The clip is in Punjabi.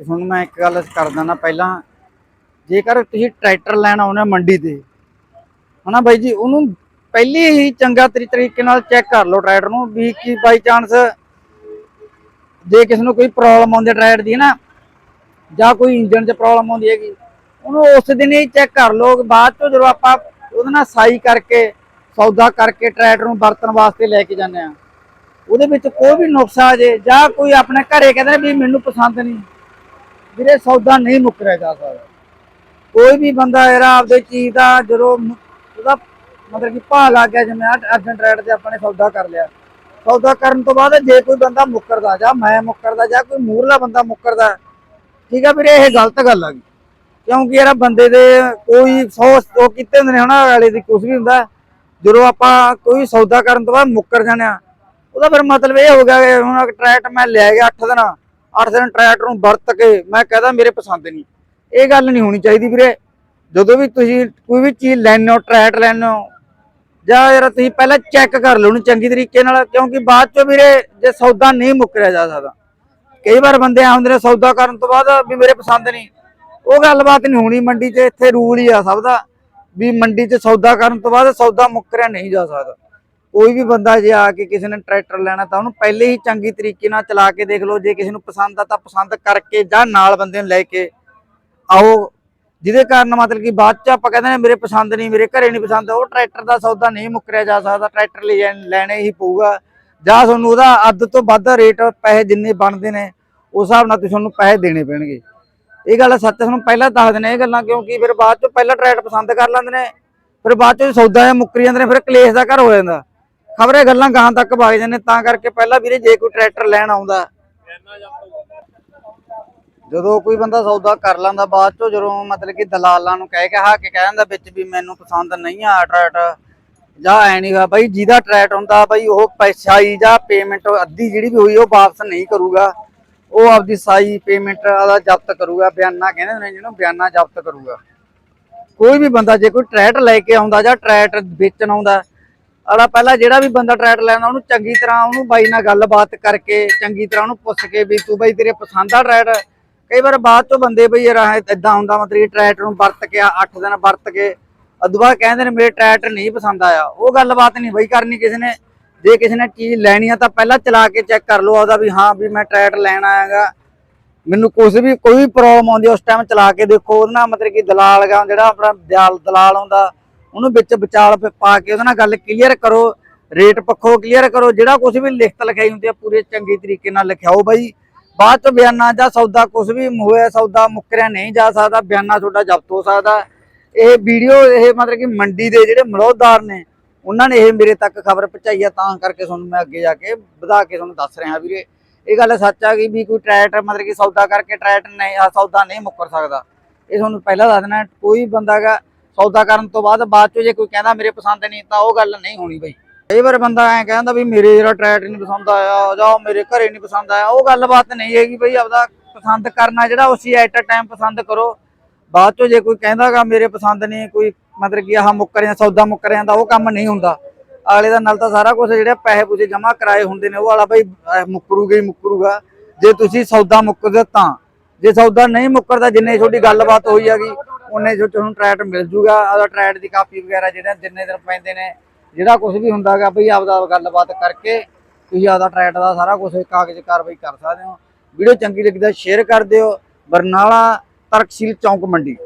ਤੇ ਤੁਹਾਨੂੰ ਮੈਂ ਇੱਕ ਗੱਲ ਕਰ ਦਿੰਦਾ ਪਹਿਲਾਂ, ਜੇਕਰ ਤੁਸੀਂ ਟਰੈਕਟਰ ਲੈਣ ਆਉਣਾ ਮੰਡੀ ਤੇ, ਹਨਾ ਬਾਈ ਜੀ, ਉਹਨੂੰ ਪਹਿਲੇ ਹੀ ਚੰਗਾ ਤਰੀਕੇ ਨਾਲ ਚੈੱਕ ਕਰ ਲਓ ਟਰੈਕਟਰ ਨੂੰ ਵੀ ਕੀ ਬਾਈ ਚਾਂਸ ਜੇ ਕਿਸੇ ਨੂੰ ਕੋਈ ਪ੍ਰੋਬਲਮ ਆਉਂਦੀ ਹੈ ਟਰੈਕਟਰ ਦੀ ਨਾ ਜਾਂ ਕੋਈ ਇੰਜਨ 'ਚ ਪ੍ਰੋਬਲਮ ਆਉਂਦੀ ਹੈਗੀ, ਉਹਨੂੰ ਉਸ ਦਿਨ ਹੀ ਚੈੱਕ ਕਰ ਲਓ ਬਾਅਦ ਚੋਂ ਜਦੋਂ ਆਪਾਂ ਉਹਦੇ ਨਾਲ ਸਾਈ ਕਰਕੇ, ਸੌਦਾ ਕਰਕੇ ਟਰੈਕਟਰ ਨੂੰ ਵਰਤਣ ਵਾਸਤੇ ਲੈ ਕੇ ਜਾਂਦੇ ਆ ਉਹਦੇ ਵਿੱਚ ਕੋਈ ਵੀ ਨੁਕਸਾ ਆ ਜੇ, ਜਾਂ ਕੋਈ ਆਪਣੇ ਘਰੇ ਕਹਿੰਦਾ ਵੀ ਮੈਨੂੰ ਪਸੰਦ ਨਹੀਂ। ਵੀਰੇ, ਸੌਦਾ ਨਹੀਂ ਮੁੱਕਰਿਆ ਜਾ ਸਕਦਾ ਕੋਈ ਵੀ ਬੰਦਾ ਇਹਦਾ ਆਪਦੇ ਚੀਜ਼ ਦਾ ਜਦੋਂ ਉਹਦਾ ਮਤਲਬ ਕਿ ਭਾਅ ਲੱਗ ਗਿਆ, ਜਿਵੇਂ ਆਹ ਅਰਜਨ ਤੇ ਆਪਾਂ ਨੇ ਸੌਦਾ ਕਰ ਲਿਆ। ਸੌਦਾ ਕਰਨ ਤੋਂ ਬਾਅਦ ਜੇ ਕੋਈ ਬੰਦਾ ਮੁੱਕਰਦਾ, ਜਾਂ ਮੈਂ ਮੁੱਕਰਦਾ, ਜਾਂ ਕੋਈ ਮੂਰਲਾ ਬੰਦਾ ਮੁੱਕਰਦਾ, ਠੀਕ ਆ ਵੀਰੇ, ਇਹ ਗਲਤ ਗੱਲ ਆ ਕਿਉਂਕਿ ਯਾਰ ਬੰਦੇ ਦੇ ਕੋਈ 100 ਉਹ ਕੀਤੇ ਹੁੰਦੇ ਨੇ ਹਨਾ, ਵਾਲੇ ਦੀ ਕੁਝ ਵੀ ਹੁੰਦਾ। ਜਦੋਂ ਆਪਾਂ ਕੋਈ ਸੌਦਾ ਕਰਨ ਤੋਂ ਬਾਅਦ ਮੁੱਕਰ ਜਾਂਦੇ ਆ, ਉਹਦਾ ਫਿਰ ਮਤਲਬ ਇਹ ਹੋ ਗਿਆ ਕਿ ਹੁਣ ਟਰੈਕਟ ਮੈਂ ਲੈ ਗਿਆ 8 ਦਿਨਾਂ। 8 ਦਿਨ ਟਰੈਕਟਰ ਨੂੰ ਵਰਤ ਕੇ ਮੈਂ ਕਹਦਾ ਮੇਰੇ ਪਸੰਦ ਨਹੀਂ। ਇਹ ਗੱਲ ਨਹੀਂ ਹੋਣੀ ਚਾਹੀਦੀ ਵੀਰੇ। ਜਦੋਂ ਵੀ ਤੁਸੀਂ ਕੋਈ ਵੀ ਚੀਜ਼ ਲੈਣੇ ਹੋ, ਟਰੈਕਟਰ ਲੈਣੇ ਹੋ, ਜਾਂ ਯਾਰ ਤੁਸੀਂ ਪਹਿਲਾਂ ਚੈੱਕ ਕਰ ਲਓ ਉਹਨੂੰ ਚੰਗੀ ਤਰੀਕੇ ਨਾਲ, ਕਿਉਂਕਿ ਬਾਅਦ ਚੋਂ ਵੀਰੇ ਜੇ ਸੌਦਾ ਨਹੀਂ ਮੁੱਕਰਿਆ ਜਾ ਸਕਦਾ। ਕਈ ਵਾਰ ਬੰਦੇ ਆਉਂਦੇ ਨੇ ਸੌਦਾ ਕਰਨ ਤੋਂ ਬਾਅਦ ਵੀ ਮੇਰੇ ਪਸੰਦ ਨਹੀਂ। ਉਹ ਗੱਲਬਾਤ ਨਹੀਂ ਹੋਣੀ ਮੰਡੀ 'ਚ, ਇੱਥੇ ਰੂਲ ਹੀ ਆ ਸਭ ਦਾ, ਵੀ ਮੰਡੀ 'ਚ ਸੌਦਾ ਕਰਨ ਤੋਂ ਬਾਅਦ ਸੌਦਾ ਮੁੱਕਰਿਆ ਨਹੀਂ ਜਾ ਸਕਦਾ। ਕੋਈ ਵੀ ਬੰਦਾ ਜੇ ਆ ਕੇ ਕਿਸੇ ਨੇ ਟਰੈਕਟਰ ਲੈਣਾ ਤਾਂ ਉਹਨੂੰ ਪਹਿਲੇ ਹੀ ਚੰਗੀ ਤਰੀਕੇ ਨਾਲ ਚਲਾ ਕੇ ਦੇਖ ਲਓ, ਜੇ ਕਿਸੇ ਨੂੰ ਪਸੰਦ ਆ ਤਾਂ ਪਸੰਦ ਕਰਕੇ ਜਾਂ ਨਾਲ ਬੰਦੇ ਨੂੰ ਲੈ ਕੇ ਆਓ। ਜਿਹਦੇ ਕਾਰਨ ਮਤਲਬ ਕਿ ਬਾਅਦ ਚ ਆਪਾਂ ਕਹਿੰਦੇ ਨੇ ਮੇਰੇ ਪਸੰਦ ਨਹੀਂ, ਮੇਰੇ ਘਰੇ ਨਹੀਂ ਪਸੰਦ, ਉਹ ਟਰੈਕਟਰ ਦਾ ਸੌਦਾ ਨਹੀਂ ਮੁੱਕਰਿਆ ਜਾ ਸਕਦਾ, ਟਰੈਕਟਰ ਲੈ ਲੈਣੇ ਹੀ ਪਊਗਾ। ਜਾਂ ਤੁਹਾਨੂੰ ਉਹਦਾ ਅੱਧ ਤੋਂ ਵੱਧ ਰੇਟ ਪੈਸੇ ਜਿੰਨੇ ਬਣਦੇ ਨੇ, ਉਸ ਹਿਸਾਬ ਨਾਲ ਤੁਸੀਂ ਤੁਹਾਨੂੰ ਪੈਸੇ ਦੇਣੇ ਪੈਣਗੇ। ਇਹ ਗੱਲ ਸੱਚ ਤੁਹਾਨੂੰ ਪਹਿਲਾਂ ਦੱਸ ਦਿੰਦੇ ਇਹ ਗੱਲਾਂ, ਕਿਉਂਕਿ ਫਿਰ ਬਾਅਦ ਚ ਪਹਿਲਾਂ ਟਰੈਕਟਰ ਪਸੰਦ ਕਰ ਲੈਂਦੇ ਨੇ, ਫਿਰ ਬਾਅਦ ਚ ਸੌਦਾ ਜਿਹਾ ਮੁੱਕਰੀ ਜਾਂਦੇ ਨੇ, ਫਿਰ ਕਲੇਸ਼ ਦਾ ਘਰ ਹੋ ਜਾਂਦਾ। ਖਬਰੇ ਗੱਲਾਂ ਗਾਂ ਤੱਕ ਵਗ ਜਾਂਦੇ ਤਾਂ ਕਰਕੇ ਪਹਿਲਾਂ ਵੀਰੇ ਜੇ ਕੋਈ ਟਰੈਕਟਰ ਲੈਣ ਆਉਂਦਾ, ਜਦੋਂ ਕੋਈ ਬੰਦਾ ਸੌਦਾ ਕਰ ਲੈਂਦਾ, ਬਾਅਦ ਚੋਂ ਜਦੋਂ ਮਤਲਬ ਕਿ ਦਲਾਲਾਂ ਨੂੰ ਕਹਿ ਕੇ ਹਾ ਕੇ ਕਹਿ ਜਾਂਦਾ ਵਿੱਚ ਵੀ ਮੈਨੂੰ ਪਸੰਦ ਨਹੀਂ ਆ ਟਰੈਕਟਰ, ਜਾਂ ਐ ਨਹੀਂਗਾ ਬਈ ਜਿਹਦਾ ਟਰੈਕਟ ਹੁੰਦਾ ਬਈ ਉਹ ਪੈਸਾ ਹੀ ਜਾਂ ਪੇਮੈਂਟ ਅੱਧੀ ਜਿਹੜੀ ਵੀ ਹੋਈ ਉਹ ਵਾਪਸ ਨਹੀਂ ਕਰੂਗਾ, ਉਹ ਆਪਦੀ ਸਾਈ ਪੇਮੈਂਟ ਦਾ ਜ਼ਬਤ ਕਰੂਗਾ, ਬਿਆਨਾ ਕਹਿੰਦੇ ਨੇ ਜਿਹਨੂੰ ਬਿਆਨਾ ਜ਼ਬਤ ਕਰੂਗਾ। ਕੋਈ ਵੀ ਬੰਦਾ ਜੇ ਕੋਈ ਟਰੈਕਟ ਲੈ ਕੇ ਆਉਂਦਾ ਜਾਂ ਟਰੈਕਟ ਵੇਚਣ ਆਉਂਦਾ ਅਲਾ ਪਹਿਲਾਂ ਜਿਹੜਾ ਵੀ ਬੰਦਾ ਟਰੈਕਟ ਲੈਂਦਾ, ਉਹਨੂੰ ਚੰਗੀ ਤਰ੍ਹਾਂ ਉਹਨੂੰ ਬਾਈ ਨਾਲ ਗੱਲਬਾਤ ਕਰਕੇ, ਚੰਗੀ ਤਰ੍ਹਾਂ ਉਹਨੂੰ ਪੁੱਛ ਕੇ ਵੀ ਤੂੰ ਬਾਈ ਤੇਰੇ ਪਸੰਦ ਆ ਟਰੈਕਟ ਕਈ ਵਾਰ ਬਾਅਦ ਚੋਂ ਬੰਦੇ ਬਈ ਯਾਰ ਇਦਾਂ ਹੁੰਦਾ, ਮਤਲਬ ਕਿ ਟਰੈਕਟਰ ਨੂੰ ਵਰਤ ਕੇ 8 ਦਿਨ ਵਰਤ ਕੇ, ਅਦੋਂ ਕਹਿੰਦੇ ਨੇ ਮੇਰੇ ਟਰੈਕਟਰ ਨਹੀਂ ਪਸੰਦ ਆਇਆ। ਉਹ ਗੱਲਬਾਤ ਨਹੀਂ ਬਈ ਕਰਨੀ ਕਿਸੇ ਨੇ। ਜੇ ਕਿਸੇ ਨੇ ਚੀਜ਼ ਲੈਣੀ ਆ ਤਾਂ ਪਹਿਲਾਂ ਚਲਾ ਕੇ ਚੈੱਕ ਕਰ ਲਓ ਉਹਦਾ ਵੀ ਹਾਂ ਵੀ ਮੈਂ ਟਰੈਕਟਰ ਲੈਣ ਆਇਆਗਾ। ਮੈਨੂੰ ਕੁਝ ਵੀ, ਕੋਈ ਵੀ ਪ੍ਰੋਬਲਮ ਆਉਂਦੀ ਉਸ ਟਾਈਮ ਚਲਾ ਕੇ ਦੇਖੋ। ਉਹਦੇ ਨਾਲ ਮਤਲਬ ਕਿ ਦਲਾਲ ਗਾ, ਜਿਹੜਾ ਆਪਣਾ ਦਿਆਲ ਦਲਾਲ ਹੁੰਦਾ ਉਹਨੂੰ ਵਿੱਚ ਵਿਚਾਲ ਪਾ ਕੇ ਉਹਦੇ ਨਾਲ ਗੱਲ ਕਲੀਅਰ ਕਰੋ ਰੇਟ ਪੱਖੋਂ ਕਲੀਅਰ ਕਰੋ, ਜਿਹੜਾ ਕੁਝ ਵੀ ਲਿਖਤ ਲਿਖਾਈ ਹੁੰਦੀ ਆ ਪੂਰੇ ਚੰਗੇ ਤਰੀਕੇ ਨਾਲ ਲਿਖਾਓ ਬਾਈ। ਬਾਅਦ ਚ ਬਿਆਨਾ ਜਾਂ ਸੌਦਾ ਕੁਝ ਵੀ ਹੋਇਆ, ਸੌਦਾ ਮੁੱਕਰਿਆ ਨਹੀਂ ਜਾ ਸਕਦਾ, ਬਿਆਨਾ ਤੁਹਾਡਾ ਜ਼ਬਤ ਹੋ ਸਕਦਾ। ਇਹ ਵੀਡੀਓ ਇਹ ਮਤਲਬ ਕਿ ਮੰਡੀ ਦੇ ਜਿਹੜੇ ਮਲੌਦਾਰ ਨੇ, ਉਹਨਾਂ ਨੇ ਇਹ ਮੇਰੇ ਤੱਕ ਖਬਰ ਪਹੁੰਚਾਈ ਆ, ਤਾਂ ਕਰਕੇ ਤੁਹਾਨੂੰ ਮੈਂ ਅੱਗੇ ਜਾ ਕੇ ਵਧਾ ਕੇ ਤੁਹਾਨੂੰ ਦੱਸ ਰਿਹਾ ਵੀਰੇ। ਇਹ ਗੱਲ ਸੱਚ ਆ ਕਿ ਵੀ ਕੋਈ ਟਰੈਕਟਰ, ਮਤਲਬ ਕਿ ਸੌਦਾ ਕਰਕੇ ਟਰੈਕਟਰ ਨਹੀਂ ਸੌਦਾ ਨਹੀਂ ਮੁੱਕਰ ਸਕਦਾ। ਇਹ ਤੁਹਾਨੂੰ ਪਹਿਲਾਂ ਦੱਸ ਦੇਣਾ, ਕੋਈ ਬੰਦਾ ਗਾ ਸੌਦਾ ਕਰਨ ਤੋਂ ਬਾਅਦ ਬਾਅਦ ਚੋਂ ਜੇ ਕੋਈ ਕਹਿੰਦਾ ਮੇਰੇ ਪਸੰਦ ਨਹੀਂ, ਤਾਂ ਉਹ ਗੱਲ ਨਹੀਂ ਹੋਣੀ ਬਈ। ਕਈ ਵਾਰ ਬੰਦਾ ਐ ਕਹਿੰਦਾ ਵੀ ਮੇਰੇ ਜਿਹੜਾ ਟਰੈਕਟਰ ਨਹੀਂ ਪਸੰਦ ਆਇਆ, ਜਾਂ ਮੇਰੇ ਘਰੇ ਨਹੀਂ ਪਸੰਦ ਆਇਆ, ਉਹ ਗੱਲਬਾਤ ਨਹੀਂ ਹੈਗੀ ਬਈ, ਆਪਦਾ ਪਸੰਦ ਕਰਨਾ ਜਿਹੜਾ ਉਸੇ ਐਟ ਅ ਟਾਈਮ ਪਸੰਦ ਕਰੋ। ਬਾਅਦ ਚੋਂ ਜੇ ਕੋਈ ਕਹਿੰਦਾਗਾ ਮੇਰੇ ਪਸੰਦ ਨਹੀਂ, ਕੋਈ ਮਤਲਬ ਕਿ ਆਹ ਮੁੱਕਰਿਆ ਸੌਦਾ ਮੁੱਕਰਿਆ ਦਾ ਉਹ ਕੰਮ ਨਹੀਂ ਹੁੰਦਾ। ਅਗਲੇ ਦਾ ਨਾਲ ਤਾਂ ਸਾਰਾ ਕੁਝ ਜਿਹੜੇ ਪੈਸੇ ਪੂਸੇ ਜਮ੍ਹਾਂ ਕਰਾਏ ਹੁੰਦੇ ਨੇ, ਉਹ ਵਾਲਾ ਬਈ ਮੁੱਕਰੂਗਾ ਹੀ ਮੁੱਕਰੂਗਾ। ਜੇ ਤੁਸੀਂ ਸੌਦਾ ਮੁੱਕਦੇ ਤਾਂ ਜੇ ਸੌਦਾ ਨਹੀਂ ਮੁੱਕਰਦਾ, ਜਿੰਨੇ ਤੁਹਾਡੀ ਗੱਲਬਾਤ ਹੋਈ ਹੈਗੀ ਉਹਨੇ ਜੋ ਤੁਹਾਨੂੰ ਟਰੈਟ ਮਿਲ ਜੂਗਾ ਆਦਾ ਟਰੈਟ ਦੀ ਕਾਪੀ ਵਗੈਰਾ ਜਿਹੜੇ ਜਿੰਨੇ ਦਿਨ ਪੈਂਦੇ ਨੇ, ਜਿਹੜਾ ਕੁਝ ਵੀ ਹੁੰਦਾਗਾ ਬਈ ਆਪਦਾ ਗੱਲਬਾਤ ਕਰਕੇ ਤੁਸੀਂ ਆਪਦਾ ਟਰੈਟ ਦਾ ਸਾਰਾ ਕੁਝ ਕਾਗਜ਼ ਕਾਰਵਾਈ ਕਰ ਸਕਦੇ ਹੋ। ਵੀਡੀਓ ਚੰਗੀ ਲੱਗਦਾ ਸ਼ੇਅਰ ਕਰ ਦਿਓ। ਬਰਨਾਲਾ ਤਰਕਸ਼ੀਲ ਚੌਂਕ ਮੰਡੀ।